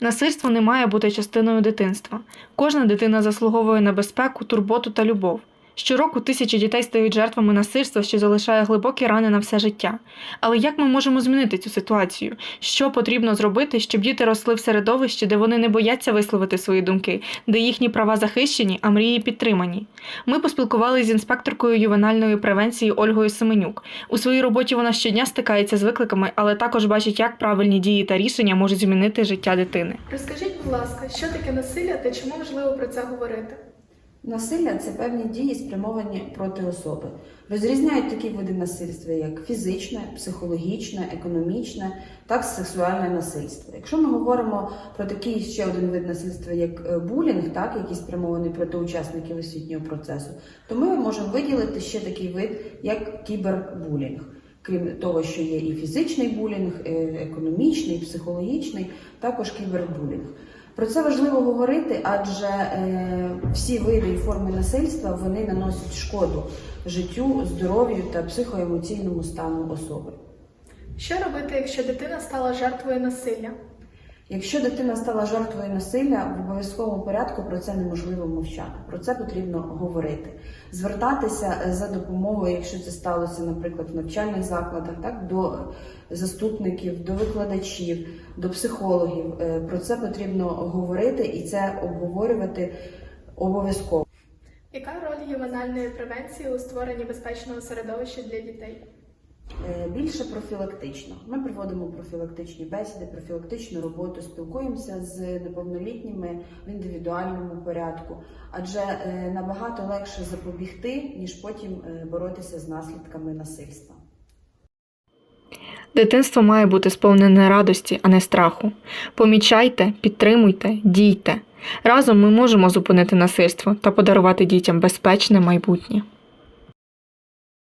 Насильство не має бути частиною дитинства. Кожна дитина заслуговує на безпеку, турботу та любов. Щороку тисячі дітей стають жертвами насильства, що залишає глибокі рани на все життя. Але як ми можемо змінити цю ситуацію? Що потрібно зробити, щоб діти росли в середовищі, де вони не бояться висловити свої думки, де їхні права захищені, а мрії підтримані? Ми поспілкувалися з інспекторкою ювенальної превенції Ольгою Семенюк. У своїй роботі вона щодня стикається з викликами, але також бачить, як правильні дії та рішення можуть змінити життя дитини. Розкажіть, будь ласка, що таке насилля та чому важливо про це говорити? Насилля це певні дії, спрямовані проти особи. Розрізняють такі види насильства, як фізичне, психологічне, економічне, так сексуальне насильство. Якщо ми говоримо про такий ще один вид насильства, як е, булінг, так, який спрямований проти учасників освітнього процесу, то ми можемо виділити ще такий вид, як кібербулінг. Крім того, що є і фізичний булінг, е, економічний, психологічний, також кібербулінг. Про це важливо говорити, адже е, всі види і форми насильства вони наносять шкоду життю, здоров'ю та психоемоційному стану особи. Що робити, якщо дитина стала жертвою насилля? Якщо дитина стала жертвою насилля, в обов'язковому порядку про це неможливо мовчати. Про це потрібно говорити, звертатися е, за допомогою, якщо це сталося, наприклад, в навчальних закладах, так до заступників, до викладачів, до психологів. Е, Про це потрібно говорити і це обговорювати обов'язково. Яка роль ювенальної превенції у створенні безпечного середовища для дітей? Е, Більше профілактично. Ми проводимо профілактичні бесіди, профілактичну роботу, спілкуємося з неповнолітніми в індивідуальному порядку, адже е, набагато легше запобігти, ніж потім е, боротися з наслідками насильства. Дитинство має бути сповнене радості, а не страху. Помічайте, підтримуйте, дійте. Разом ми можемо зупинити насильство та подарувати дітям безпечне майбутнє.